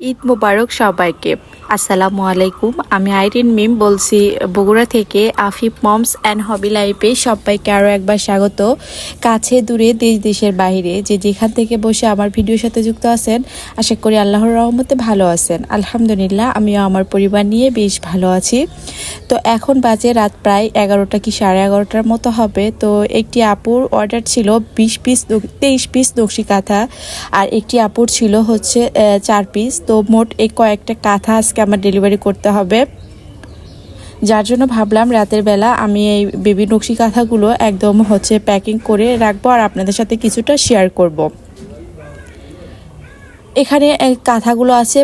ঈদ মোবারক সবাইকে। আসসালামু আলাইকুম। আমি আইরিন মিম বলছি, বগুড়া থেকে আফিফ মমস অ্যান্ড হবি লাইফে সবাইকে আরও একবার স্বাগত। কাছে দূরে, দেশ, দেশের বাইরে। যে যেখান থেকে বসে আমার ভিডিওর সাথে যুক্ত আছেন, আশা করি আল্লাহর রহমতে ভালো আছেন। আলহামদুলিল্লাহ, আমিও আমার পরিবার নিয়ে বেশ ভালো আছি। তো এখন বাজে রাত প্রায় এগারোটা কি সাড়ে এগারোটার মতো হবে। তো একটি আপুর অর্ডার ছিল বিশ পিস তেইশ পিস নকশি কাঁথা। আর একটি আপুর ছিল হচ্ছে চার পিস তো মোট এই কয়েকটা কাঁথা আজকে আমার ডেলিভারি করতে হবে যার জন্য ভাবলাম রাতের বেলা আমি এই বেবি নকশি কাঁথাগুলো একদম হচ্ছে প্যাকিং করে রাখব আর আপনাদের সাথে কিছুটা শেয়ার করব। এখানে কাঁথাগুলো আছে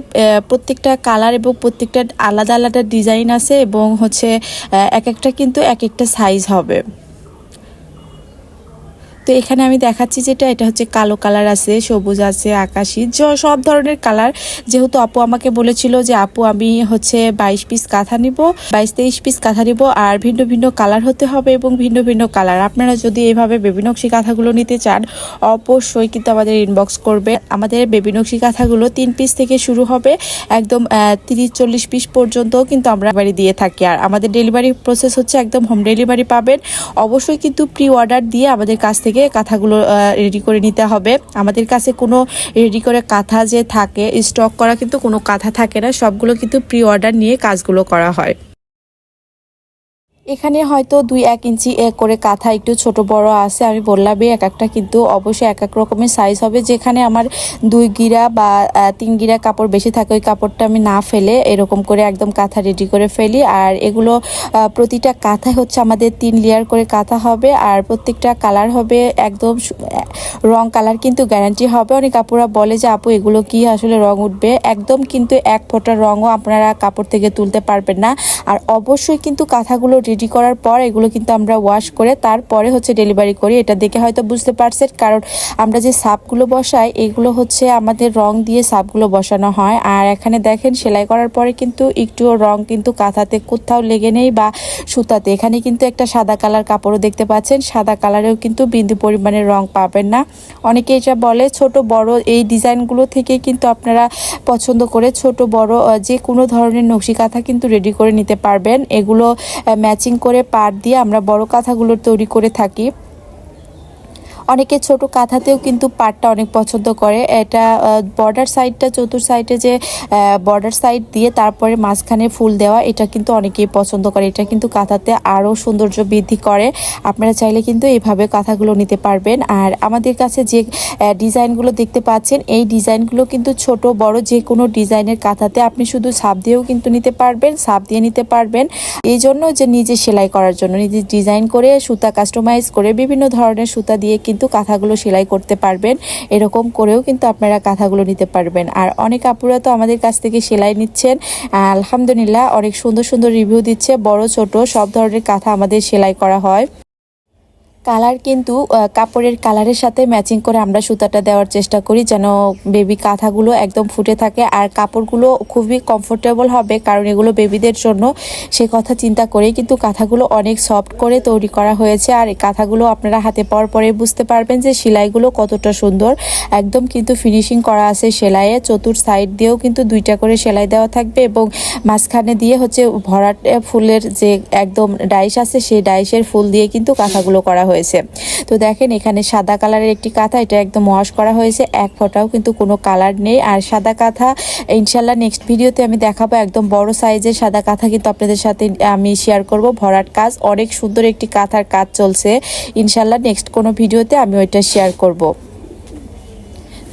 প্রত্যেকটা কালার এবং প্রত্যেকটা আলাদা আলাদা ডিজাইন আছে এবং হচ্ছে এক একটা কিন্তু এক একটা সাইজ হবে তো এখানে আমি দেখাচ্ছি যেটা, এটা হচ্ছে কালো কালার আছে, সবুজ আছে, আকাশি সব ধরনের কালার। যেহেতু আপু আমাকে বলেছিল যে, আপু, আমি হচ্ছে বাইশ পিস কাঁথা নিব, বাইশ তেইশ পিস কাঁথা নিব, আর ভিন্ন ভিন্ন কালার হতে হবে এবং ভিন্ন ভিন্ন কালার। আপনারা যদি এইভাবে বেবিনক্সি কাঁথাগুলো নিতে চান, অবশ্যই কিন্তু আমাদের ইনবক্স করবে। আমাদের বেবিনক্সি কাঁথাগুলো তিন পিস থেকে শুরু হবে, একদম তিরিশ, চল্লিশ পিস পর্যন্ত কিন্তু আমরা বাড়ি দিয়ে থাকি। আর আমাদের ডেলিভারি প্রসেস হচ্ছে একদম হোম ডেলিভারি পাবেন। অবশ্যই কিন্তু প্রি অর্ডার দিয়ে আমাদের কাছ থেকে কাঁথাগুলো রেডি করে নিতে হবে। আমাদের কাছে কোনো রেডি করে কাঁথা যে থাকে স্টক করা কিন্তু কোনো কাঁথা থাকে না। সবগুলো কিন্তু প্রি অর্ডার নিয়ে কাজগুলো করা হয়। এখানে হয়তো দুই এক ইঞ্চি এ করে কাঁথা একটু ছোট বড় আছে, আমি বললামই এক একটা কিন্তু অবশ্যই এক এক রকমের সাইজ হবে। যেখানে আমার দুই গিরা বা তিন গিরা কাপড় বেশি থাকে, ওই কাপড়টা আমি না ফেলে এরকম করে একদম কাঁথা রেডি করে ফেলি। আর এগুলো প্রতিটা কাঁথা হচ্ছে আমাদের তিন লেয়ার করে কাঁথা হবে, আর প্রত্যেকটা কালার হবে একদম রং কালার কিন্তু গ্যারান্টি হবে। অনেক আপুরা বলে যে, আপু, এগুলো কি আসলে রং উঠবে? একদম কিন্তু এক ফোঁটা রঙও আপনারা কাপড় থেকে তুলতে পারবেন না। আর অবশ্যই কিন্তু কাঁথাগুলো রেডি করার পর এগুলো কিন্তু আমরা ওয়াশ করে তারপরে হচ্ছে ডেলিভারি করি। এটা দেখে হয়তো বুঝতে পারছেন, কারণ আমরা যে সাপগুলো বসাই, এগুলো হচ্ছে আমাদের রং দিয়ে সাপগুলো বসানো হয়। আর এখানে দেখেন, সেলাই করার পরে কিন্তু একটুও রং কিন্তু কাঁথাতে কোথাও লেগে নেই বা সুতাতে। এখানে কিন্তু একটা সাদা কালার কাপড়ও দেখতে পাচ্ছেন, সাদা কালারেও কিন্তু বিন্দু পরিমাণের রং পাবেন না। অনেকে এটা বলে, ছোট, বড় এই ডিজাইনগুলো থেকে কিন্তু আপনারা পছন্দ করে ছোট, বড় যে কোনো ধরনের নকশি কাঁথা কিন্তু রেডি করে নিতে পারবেন। এগুলো ম্যাচিং করে পাট দিয়ে আমরা বড় কাঁথাগুলো তৈরি করে থাকি। অনেকে ছোট কাঁথাতেও কিন্তু পাটটা অনেক পছন্দ করে। এটা বর্ডার সাইডটা চতুর সাইডে যে বর্ডার সাইড দিয়ে তারপরে মাঝখানে ফুল দেওয়া, এটা কিন্তু অনেকেই পছন্দ করে। এটা কিন্তু কাঁথাতে আরও সৌন্দর্য বৃদ্ধি করে। আপনারা চাইলে কিন্তু এইভাবে কাঁথাগুলো নিতে পারবেন। আর আমাদের কাছে যে ডিজাইনগুলো দেখতে পাচ্ছেন, এই ডিজাইনগুলো কিন্তু ছোট, বড় যে কোনো ডিজাইনের কাঁথাতে আপনি শুধু সাপ দিয়েও কিন্তু নিতে পারবেন সাপ দিয়ে নিতে পারবেন। এই জন্য যে নিজে সেলাই করার জন্য, নিজে ডিজাইন করে সুতা কাস্টমাইজ করে বিভিন্ন ধরনের সুতা দিয়ে কিন্তু কাঁথাগুলো সেলাই করতে পারবেন। এরকম করেও কিন্তু আপনারা কাঁথাগুলো নিতে পারবেন। আর অনেক আপুরা তো আমাদের কাছ থেকে সেলাই নিচ্ছেন। আলহামদুলিল্লাহ অনেক সুন্দর সুন্দর রিভিউ দিচ্ছে। বড়, ছোট সব ধরনের কাঁথা আমাদের সেলাই করা হয়। কালার কিন্তু কাপড়ের কালারের সাথে ম্যাচিং করে আমরা সুতাটা দেওয়ার চেষ্টা করি যেন বেবি কাঁথাগুলো একদম ফুটে থাকে। আর কাপড়গুলো খুবই কমফোর্টেবল হবে কারণ এগুলো বেবিদের জন্য সে কথা চিন্তা করে কিন্তু কাঁথাগুলো অনেক সফট করে তৈরি করা হয়েছে। আর এই কাঁথাগুলো আপনারা হাতে পাওয়ার পরে বুঝতে পারবেন যে সেলাইগুলো কতটা সুন্দর। একদম কিন্তু ফিনিশিং করা আছে সেলাইয়ে। চতুর সাইড দিয়েও কিন্তু দুইটা করে সেলাই দেওয়া থাকবে এবং মাঝখানে দিয়ে হচ্ছে ভরাট ফুলের যে একদম ডাইস আছে, সেই ডাইসের ফুল দিয়ে কিন্তু কাঁথাগুলো করা হয়েছে। তো দেখেন এখানে সাদা কালারের একটি কাঁথা, এটা একদম ওয়াশ করা হয়েছে। এক ফোঁটাও কিন্তু কোনো কালার নেই। আর সাদা কাঁথা ইনশাল্লাহ নেক্সট ভিডিওতে আমি দেখাবো একদম বড় সাইজের সাদা কাঁথা কিন্তু আপনাদের সাথে আমি শেয়ার করব। ভরাট কাজ, অনেক সুন্দর একটি কাঁথার কাজ চলছে। ইনশাল্লাহ নেক্সট কোনো ভিডিওতে আমি ওইটা শেয়ার করব।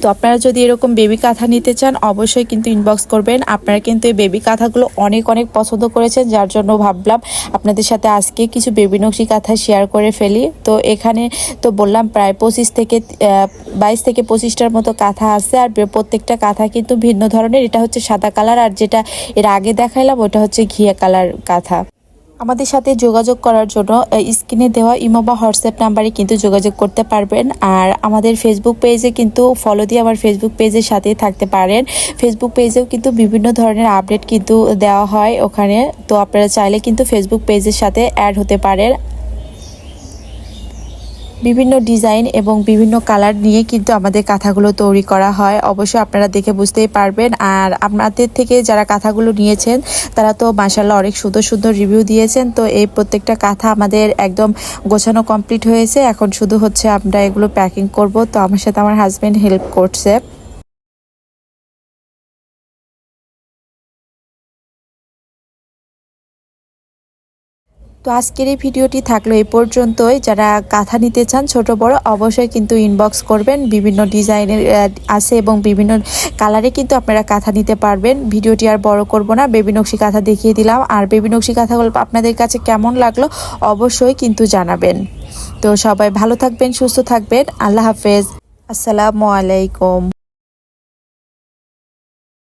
তো আপনারা যদি এরকম বেবি কাঁথা নিতে চান, অবশ্যই কিন্তু ইনবক্স করবেন। আপনারা কিন্তু এই বেবি কাঁথাগুলো অনেক অনেক পছন্দ করেছেন, যার জন্য ভাবলাম আপনাদের সাথে আজকে কিছু বেবি নকশি কাঁথা শেয়ার করে ফেলি। তো এখানে তো বললাম, প্রায় পঁচিশ থেকে বাইশ থেকে পঁচিশটার মতো কাঁথা আছে, আর প্রত্যেকটা কাঁথা কিন্তু ভিন্ন ধরনের। এটা হচ্ছে সাদা কালার, আর যেটা এর আগে দেখাইলাম, ওটা হচ্ছে ঘিয়া কালার কাঁথা। আমাদের সাথে যোগাযোগ করার জন্য স্ক্রিনে দেওয়া ইমো বা হোয়াটসঅ্যাপ নাম্বারে কিন্তু যোগাযোগ করতে পারবেন। আর আমাদের ফেসবুক পেজে কিন্তু ফলো দিয়ে আমার ফেসবুক পেজের সাথে থাকতে পারেন। ফেসবুক পেজেও কিন্তু বিভিন্ন ধরনের আপডেট কিন্তু দেওয়া হয় ওখানে। তো আপনারা চাইলে কিন্তু ফেসবুক পেজের সাথে অ্যাড হতে পারেন। বিভিন্ন ডিজাইন এবং বিভিন্ন কালার নিয়ে কিন্তু আমাদের কাঁথাগুলো তৈরি করা হয়। অবশ্যই আপনারা দেখে বুঝতেই পারবেন। আর আপনাদের থেকে যারা কাঁথাগুলো নিয়েছেন, তারা তো মাসাল্লাহ অনেক সুন্দর সুন্দর রিভিউ দিয়েছেন। তো এই প্রত্যেকটা কাঁথা আমাদের একদম গোছানো কমপ্লিট হয়েছে। এখন শুধু হচ্ছে আমরা এগুলো প্যাকিং করব। তো আমার সাথে আমার হাজব্যান্ড হেল্প করছে। তো আজকের এই ভিডিওটি থাকল এই পর্যন্তই। যারা কাঁথা নিতে চান, ছোট বড়, অবশ্যই কিন্তু ইনবক্স করবেন। বিভিন্ন ডিজাইনের আছে এবং বিভিন্ন কালারে কিন্তু আপনারা কাঁথা নিতে পারবেন। ভিডিওটি আর বড় করব না, বেবি নকশি কাঁথা দেখিয়ে দিলাম। আর বেবি নকশি কাঁথাগুলো আপনাদের কাছে কেমন লাগল, অবশ্যই কিন্তু জানাবেন। তো সবাই ভালো থাকবেন, সুস্থ থাকবেন। আল্লাহ হাফেজ। আসসালামু আলাইকুম।